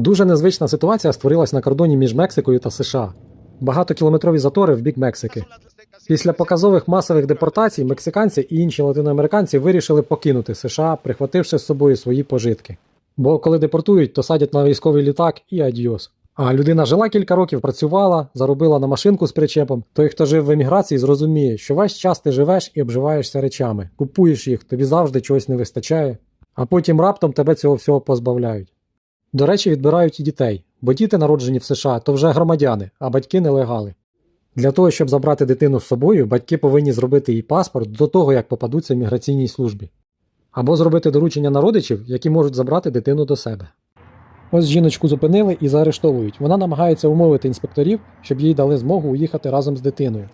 Дуже незвична ситуація створилась на кордоні між Мексикою та США. Багатокілометрові затори в бік Мексики. Після показових масових депортацій мексиканці і інші латиноамериканці вирішили покинути США, прихвативши з собою свої пожитки. Бо коли депортують, то садять на військовий літак і адіос. А людина жила кілька років, працювала, заробила на машинку з причепом. Той, хто жив в еміграції, зрозуміє, що весь час ти живеш і обживаєшся речами, купуєш їх, тобі завжди чогось не вистачає, а потім раптом тебе цього всього позбавляють. До речі, відбирають і дітей, бо діти, народжені в США, то вже громадяни, а батьки нелегали. Для того, щоб забрати дитину з собою, батьки повинні зробити їй паспорт до того, як попадуться в міграційній службі, або зробити доручення на родичів, які можуть забрати дитину до себе. Ось жіночку зупинили і заарештовують. Вона намагається умовити інспекторів, щоб їй дали змогу уїхати разом з дитиною.